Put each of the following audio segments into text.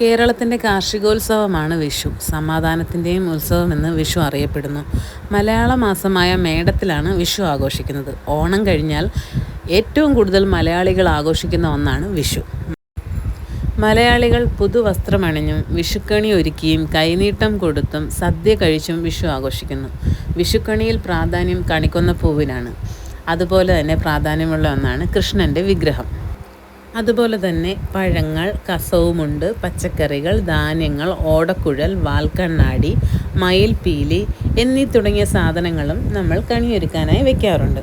കേരളത്തിന്റെ കാർഷികോത്സവമാണ് വിഷു. സമാധാനത്തിന്റെയും ഉത്സവമെന്ന് വിഷു അറിയപ്പെടുന്നു. മലയാള മാസമായ മേടത്തിലാണ് വിഷു ആഘോഷിക്കുന്നത്. ഓണം കഴിഞ്ഞാൽ ഏറ്റവും കൂടുതൽ മലയാളികൾ ആഘോഷിക്കുന്ന ഒന്നാണ് വിഷു. മലയാളികൾ പുതുവസ്ത്രമണിഞ്ഞും വിഷുക്കണി ഒരുക്കിയും കൈനീട്ടം കൊടുത്തും സദ്യ കഴിച്ചും വിഷു ആഘോഷിക്കുന്നു. വിഷുക്കണിയിൽ പ്രാധാന്യം കണിക്കൊന്ന പൂവിനാണ്. അതുപോലെ തന്നെ പ്രാധാന്യമുള്ള ഒന്നാണ് കൃഷ്ണന്റെ വിഗ്രഹം. അതുപോലെ തന്നെ പഴങ്ങൾ കസവുമുണ്ട് പച്ചക്കറികൾ ധാന്യങ്ങൾ ഓടക്കുഴൽ വാൽക്കണ്ണാടി മയിൽപീലി എന്നീ തുടങ്ങിയ സാധനങ്ങളും നമ്മൾ കണിയൊരുക്കാനായി വയ്ക്കാറുണ്ട്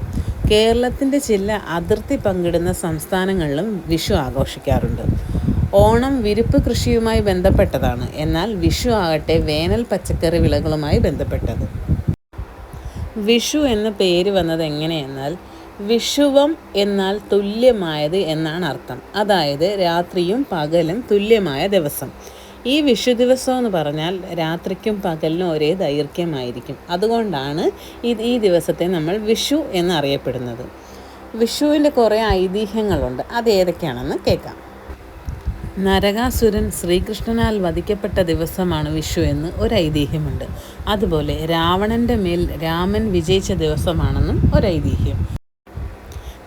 കേരളത്തിന്റെ ചില അതിർത്തി പങ്കിടുന്ന സംസ്ഥാനങ്ങളിലും വിഷു ആഘോഷിക്കാറുണ്ട്. ഓണം വിരിപ്പ് കൃഷിയുമായി ബന്ധപ്പെട്ടതാണ്. എന്നാൽ വിഷു ആകട്ടെ വേനൽ പച്ചക്കറി വിളകളുമായി ബന്ധപ്പെട്ടത്. വിഷു എന്ന പേര് വന്നത് എങ്ങനെയെന്നാൽ വിഷുവം എന്നാൽ തുല്യമായത് എന്നാണ് അർത്ഥം. അതായത് രാത്രിയും പകലും തുല്യമായ ദിവസം. ഈ വിഷു ദിവസം എന്ന് പറഞ്ഞാൽ രാത്രിക്കും പകലിനും ഒരേ ദൈർഘ്യമായിരിക്കും. അതുകൊണ്ടാണ് ഇത് ഈ ദിവസത്തെ നമ്മൾ വിഷു എന്നറിയപ്പെടുന്നത്. വിഷുവിന്റെ കുറേ ഐതിഹ്യങ്ങളുണ്ട്. അത് ഏതൊക്കെയാണെന്ന് കേൾക്കാം. നരകാസുരൻ ശ്രീകൃഷ്ണനാൽ വധിക്കപ്പെട്ട ദിവസമാണ് വിഷു എന്ന് ഒരു ഐതിഹ്യമുണ്ട്. അതുപോലെ രാവണന്റെ മേൽ രാമൻ വിജയിച്ച ദിവസമാണെന്നും ഒരു ഐതിഹ്യം.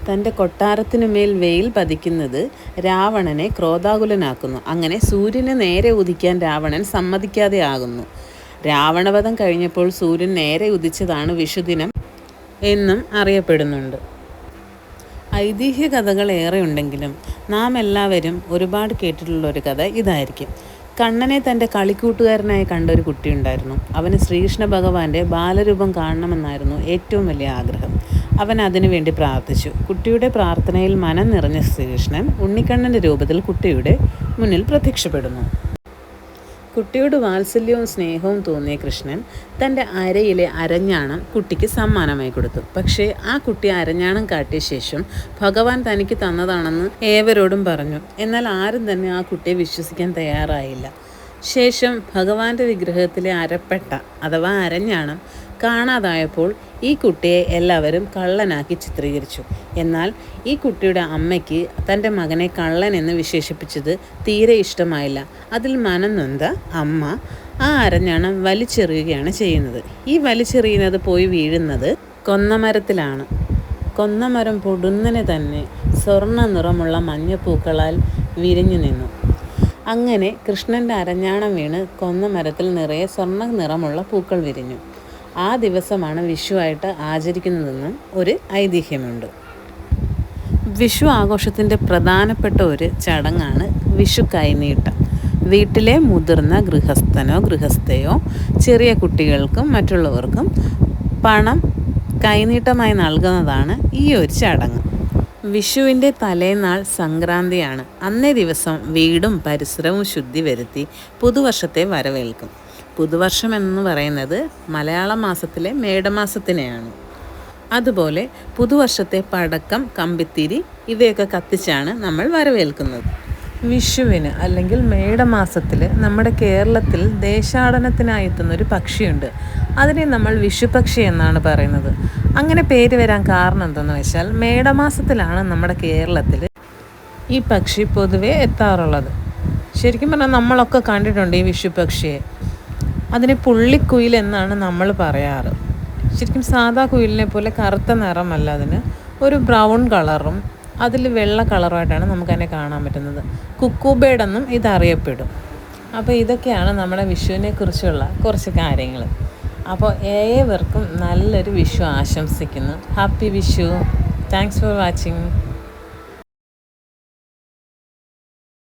തന്റെ കൊട്ടാരത്തിനു മേൽ വെയിൽ പതിക്കുന്നത് രാവണനെ ക്രോധാകുലനാക്കുന്നു. അങ്ങനെ സൂര്യനെ നേരെ ഉദിക്കാൻ രാവണൻ സമ്മതിക്കാതെ ആകുന്നു. രാവണവധം കഴിഞ്ഞപ്പോൾ സൂര്യൻ നേരെ ഉദിച്ചതാണ് വിഷുദിനം എന്നും അറിയപ്പെടുന്നുണ്ട്. ഐതിഹ്യ കഥകൾ ഏറെ ഉണ്ടെങ്കിലും നാം എല്ലാവരും ഒരുപാട് കേട്ടിട്ടുള്ള ഒരു കഥ ഇതായിരിക്കും. കണ്ണനെ തന്റെ കളിക്കൂട്ടുകാരനായി കണ്ട ഒരു കുട്ടിയുണ്ടായിരുന്നു അവന് ശ്രീകൃഷ്ണ ഭഗവാന്റെ ബാലരൂപം കാണണമെന്നായിരുന്നു ഏറ്റവും വലിയ ആഗ്രഹം. അവൻ അതിനു വേണ്ടി പ്രാർത്ഥിച്ചു. കുട്ടിയുടെ പ്രാർത്ഥനയിൽ മനം നിറഞ്ഞ ശ്രീകൃഷ്ണൻ ഉണ്ണിക്കണ്ണന്റെ രൂപത്തിൽ കുട്ടിയുടെ മുന്നിൽ പ്രത്യക്ഷപ്പെടുന്നു. കുട്ടിയോട് വാത്സല്യവും സ്നേഹവും തോന്നിയ കൃഷ്ണൻ തന്റെ അരയിലെ അരഞ്ഞാണം കുട്ടിക്ക് സമ്മാനമായി കൊടുത്തു. പക്ഷേ ആ കുട്ടി അരഞ്ഞാണം കാട്ടിയ ശേഷം ഭഗവാൻ തനിക്ക് തന്നതാണെന്ന് ഏവരോടും പറഞ്ഞു. എന്നാൽ ആരും തന്നെ ആ കുട്ടിയെ വിശ്വസിക്കാൻ തയ്യാറായില്ല. ശേഷം ഭഗവാന്റെ വിഗ്രഹത്തിലെ അരപ്പെട്ട അഥവാ അരഞ്ഞാണം കാണാതായപ്പോൾ ഈ കുട്ടിയെ എല്ലാവരും കള്ളനാക്കി ചിത്രീകരിച്ചു. എന്നാൽ ഈ കുട്ടിയുടെ അമ്മയ്ക്ക് തന്റെ മകനെ കള്ളൻ എന്ന് വിശേഷിപ്പിച്ചത് തീരെ ഇഷ്ടമായില്ല. അതിൽ മനം നൊന്ത അമ്മ ആ അരഞ്ഞാണം വലിച്ചെറിയുകയാണ് ചെയ്യുന്നത്. ഈ വലിച്ചെറിയുന്നത് പോയി വീഴുന്നത് കൊന്നമരത്തിലാണ്. കൊന്നമരം പൊടുന്നനെ തന്നെ സ്വർണ നിറമുള്ള മഞ്ഞപ്പൂക്കളാൽ വിരിഞ്ഞു നിന്നു. അങ്ങനെ കൃഷ്ണന്റെ അരഞ്ഞാണം വീണ് കൊന്നമരത്തിൽ നിറയെ സ്വർണ നിറമുള്ള പൂക്കൾ വിരിഞ്ഞു. ആ ദിവസമാണ് വിഷുവായിട്ട് ആചരിക്കുന്നതെന്നും ഒരു ഐതിഹ്യമുണ്ട്. വിഷു ആഘോഷത്തിന്റെ പ്രധാനപ്പെട്ട ഒരു ചടങ്ങാണ് വിഷു കൈനീട്ടം വീട്ടിലെ മുതിർന്ന ഗൃഹസ്ഥനോ ഗൃഹസ്ഥയോ ചെറിയ കുട്ടികൾക്കും മറ്റുള്ളവർക്കും പണം കൈനീട്ടമായി നൽകുന്നതാണ് ഈ ഒരു ചടങ്ങ്. വിഷുവിന്റെ തലേനാൾ സംക്രാന്തിയാണ്. അന്നേ ദിവസം വീടും പരിസരവും ശുദ്ധി വരുത്തി പുതുവർഷത്തെ വരവേൽക്കും. പുതുവർഷം എന്ന് പറയുന്നത് മലയാള മാസത്തിലെ മേടമാസത്തിനെയാണ്. അതുപോലെ പുതുവർഷത്തെ പടക്കം കമ്പിത്തിരി ഇവയൊക്കെ കത്തിച്ചാണ് നമ്മൾ വരവേൽക്കുന്നത്. വിഷുവിന് അല്ലെങ്കിൽ മേടമാസത്തിൽ നമ്മുടെ കേരളത്തിൽ ദേശാടനത്തിനായി എത്തുന്ന ഒരു പക്ഷിയുണ്ട്. അതിനെ നമ്മൾ വിഷുപക്ഷി എന്നാണ് പറയുന്നത്. അങ്ങനെ പേര് വരാൻ കാരണം എന്തെന്ന് വെച്ചാൽ മേടമാസത്തിലാണ് നമ്മുടെ കേരളത്തിൽ ഈ പക്ഷി പൊതുവേ എത്താറുള്ളത്. ശരിക്കും പറഞ്ഞാൽ നമ്മളൊക്കെ കണ്ടിട്ടുണ്ട് ഈ വിഷുപക്ഷിയെ. അതിനെ പുള്ളിക്കുയിൽ എന്നാണ് നമ്മൾ പറയാറ്. ശരിക്കും സാധാ കുയിലിനെ പോലെ കറുത്ത നിറമല്ല അതിന്. ഒരു ബ്രൗൺ കളറും അതിൽ വെള്ള കളറുമായിട്ടാണ് നമുക്കതിനെ കാണാൻ പറ്റുന്നത്. കുക്കൂബേഡ് എന്നും ഇതറിയപ്പെടും. അപ്പോൾ ഇതൊക്കെയാണ് നമ്മുടെ വിഷുവിനെ കുറിച്ചുള്ള കുറച്ച് കാര്യങ്ങൾ. അപ്പോൾ ഏവർക്കും നല്ലൊരു വിഷു ആശംസിക്കുന്നു. Happy Vishu. Thanks for watching.